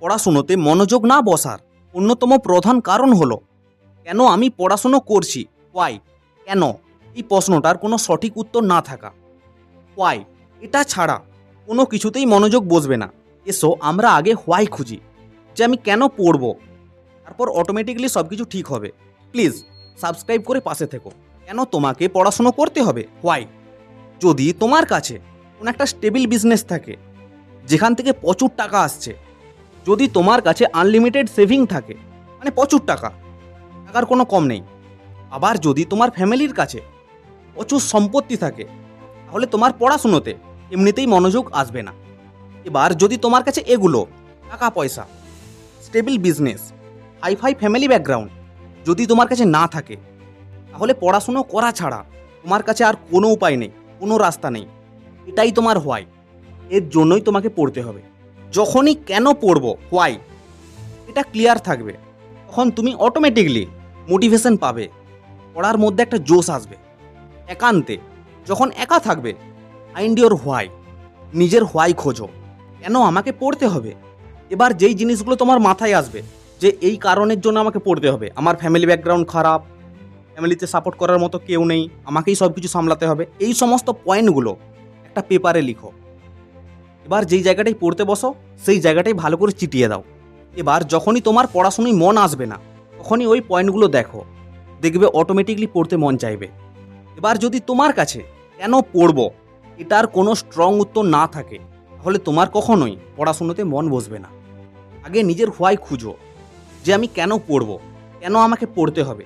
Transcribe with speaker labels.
Speaker 1: পড়াশুনোতে মনোযোগ না বসার অন্যতম প্রধান কারণ হলো, কেন আমি পড়াশুনো করছি? ওয়াই কেন? এই প্রশ্নটার কোনো সঠিক উত্তর না থাকা। ওয়াই এটা ছাড়া কোনো কিছুতেই মনোযোগ বসবে না। এসো আমরা আগে হোয়াই খুঁজি, যে আমি কেন পড়ব? তারপর অটোমেটিকলি সব কিছু ঠিক হবে। প্লিজ সাবস্ক্রাইব করে পাশে থেকো। কেন তোমাকে পড়াশুনো করতে হবে? হোয়াই যদি তোমার কাছে কোনো একটা স্টেবিল বিজনেস থাকে, যেখান থেকে প্রচুর টাকা আসছে যদি তোমার কাছে আনলিমিটেড সেভিং থাকে মানে প্রচুর টাকা, টাকার কোনো কম নেই। আবার যদি তোমার ফ্যামিলির কাছে প্রচুর সম্পত্তি থাকে, তাহলে তোমার পড়াশুনোতে এমনিতেই মনোযোগ আসবে না। এবার যদি তোমার কাছে এগুলো, টাকা পয়সা stable business hi fi family background যদি তোমার কাছে না থাকে, তাহলে পড়াশুনো করা ছাড়া তোমার কাছে আর কোনো উপায় নেই, কোনো রাস্তা নেই। এটাই তোমার হোয়াই এর জন্যই তোমাকে পড়তে হবে। যখনই কেন পড়ব হোয়াই এটা ক্লিয়ার থাকবে। তখন তুমি অটোমেটিকলি মোটিভেশন পাবে। পড়ার মধ্যে একটা জোশ আসবে। একান্তে। যখন একা থাকবে ফাইন্ড ইওর হোয়াই নিজের হোয়াই খোঁজো। কেন আমাকে পড়তে হবে? এবার যেই জিনিসগুলো তোমার মাথায় আসবে, যে এই কারণের জন্য আমাকে পড়তে হবে। আমার ফ্যামিলি ব্যাকগ্রাউন্ড খারাপ ফ্যামিলিতে সাপোর্ট করার মতো কেউ নেই, আমাকেই সব কিছু সামলাতে হবে। এই সমস্ত পয়েন্টগুলো একটা পেপারে লিখো। এবার যেই জায়গাটাই পড়তে বসো, সেই জায়গাটাই ভালো করে চিটিয়ে দাও। এবার যখনই তোমার পড়াশুনোয় মন আসবে না, তখনই ওই পয়েন্টগুলো দেখো। দেখবে অটোমেটিকলি পড়তে মন চাইবে। এবার যদি তোমার কাছে কেন পড়ব, এটার কোনো স্ট্রং উত্তর না থাকে, তাহলে তোমার কখনোই পড়াশুনোতে মন বসবে না। আগে নিজের হোয়াই খুঁজো, যে আমি কেন পড়ব, কেন আমাকে পড়তে হবে।